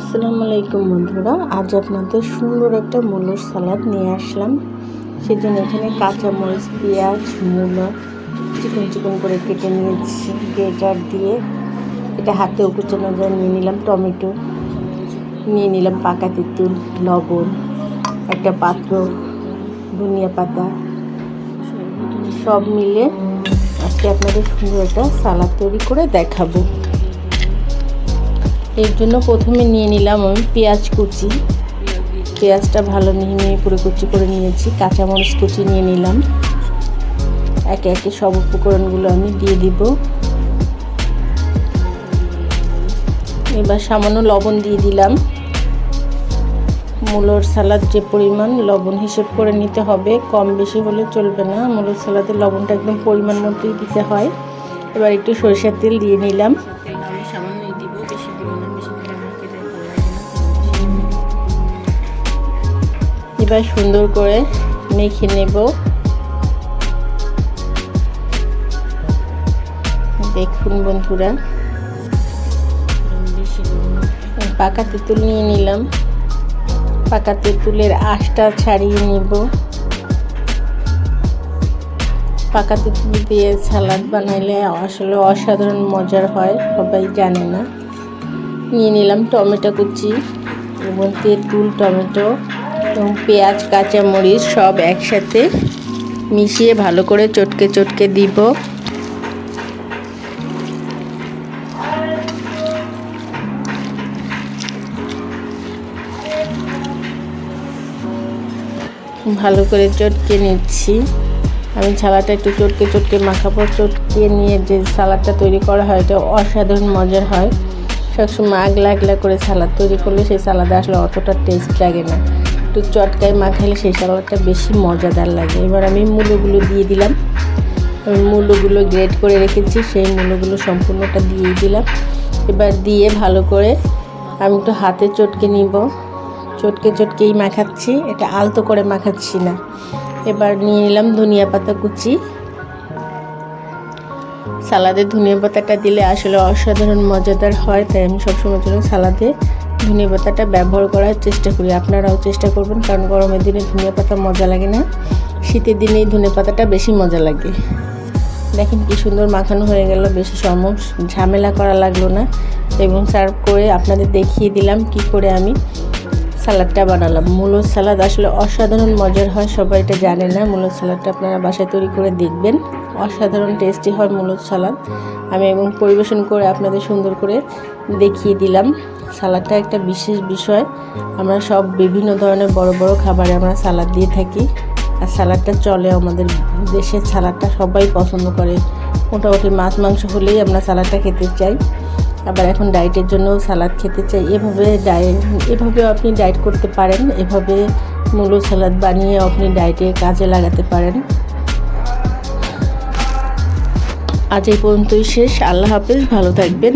আসসালামু আলাইকুম বন্ধুরা, আজ আপনাদের সুন্দর একটা মূলোর সালাদ নিয়ে আসলাম। সেজন্য এখানে কাঁচা মরিচ পেঁয়াজ, মূলো, চিকন চিকন করে কেটে নিয়েছি, গ্রেটার দিয়ে। এটা হাতেও কুচানো যায়, নিয়ে নিলাম টমেটো, নিয়ে নিলাম পাকা তেঁতুল, লবণ, একটা পাত্র, ধনিয়া পাতা, সব মিলে আজকে আপনাদের সুন্দর একটা সালাদ তৈরি করে দেখাবো। এর জন্য প্রথমে নিয়ে নিলাম আমি পেঁয়াজ কুচি। পেঁয়াজটা ভালো মিহি মিহি করে কুচি করে নিয়েছি, কাঁচামরিচ কুচি নিয়ে নিলাম। একে একে সব উপকরণগুলো আমি দিয়ে দিব। এবার সামান্য লবণ দিয়ে দিলাম। মূলোর সালাদ যে পরিমাণ লবণ হিসেব করে নিতে হবে, কম বেশি হলে চলবে না। মূলোর সালাদের লবণটা একদম পরিমাণ মতোই দিতে হয়। এবার একটু সরিষার তেল দিয়ে নিলাম। দিব বেশি দিব না বেশি দিলে আমার খেতে ভালো লাগে না। এবার সুন্দর করে মেখে নেব। দেখুন বন্ধুরা। পাকা তেঁতুল নিয়ে নিলাম। পাকা তেঁতুলের আঁশটা ছাড়িয়ে নেব। পাকা তেঁতুল দিয়ে সালাদ বানাইলে আসলে অসাধারণ মজার হয়, সবাই জানে না। নিয়ে নিলাম টমেটো কুচি এবং তেঁতুল টমেটো এবং পেঁয়াজ, কাঁচামরিচ সব একসাথে মিশিয়ে ভালো করে চটকে চটকে দিব। ভালো করে চটকে নিচ্ছি। আমি ছালাটা একটু চটকে চটকে মাখাবো। চটকে নিয়ে যে সালাদটা তৈরি করা হয়, এটা অসাধারণ মজার হয়। সবসময় আগলা আগলা করে সালাদ তৈরি করলে সেই সালাদে আসলে অতটা টেস্ট লাগে না। একটু চটকায় মাখালে সেই সালাদটা বেশি মজাদার লাগে। এবার আমি মূলোগুলো দিয়ে দিলাম। মূলোগুলো গ্রেড করে রেখেছি, সেই মূলোগুলো সম্পূর্ণটা দিয়ে দিলাম। এবার দিয়ে ভালো করে আমি একটু হাতে চটকে নিব। চটকে চটকেই মাখাচ্ছি। এটা আলতো করে মাখাচ্ছি না। এবার নিয়ে নিলাম ধনিয়া পাতা কুচি। সালাদে ধনিয়া পাতাটা দিলে আসলে অসাধারণ মজাদার হয়, তাই আমি সবসময় জন্য সালাদে ধনিয়া পাতাটা ব্যবহার করার চেষ্টা করি। আপনারাও চেষ্টা করবেন, কারণ গরমের দিনে ধনিয়া পাতা মজা লাগে না। শীতের দিনেই ধনিয়া পাতাটা বেশি মজা লাগে। দেখেন কি সুন্দর মাখানো হয়ে গেল, বেশি সম ঝামেলা করা লাগল না। এবং সার্ভ করে আপনাদের দেখিয়ে দিলাম কি করে আমি সালাদটা বানালাম। মূলোর সালাদ আসলে অসাধারণ মজার হয়, সবাই এটা জানে না। মূলোর সালাদটা আপনারা বাসায় তৈরি করে দেখবেন। অসাধারণ টেস্টি হয় মূলোর সালাদ। আমি এবং পরিবেশন করে আপনাদের সুন্দর করে দেখিয়ে দিলাম। সালাদটা একটা বিশেষ বিষয়। আমরা সব বিভিন্ন ধরনের বড় বড় খাবারে আমরা সালাদ দিয়ে থাকি। আর সালাদটা চলে আমাদের দেশের সালাদটা সবাই পছন্দ করে। মোটামুটি মাছ মাংস হলেই আমরা সালাদটা খেতে চাই। আবার এখন ডায়েটের জন্য সালাদ খেতে চাই। এভাবে ডায়েট এভাবেও আপনি ডায়েট করতে পারেন। এভাবে মূল সালাদ বানিয়ে আপনি ডায়েটে কাজে লাগাতে পারেন। আজ এই পর্যন্তই শেষ। আল্লাহ হাফেজ। ভালো থাকবেন।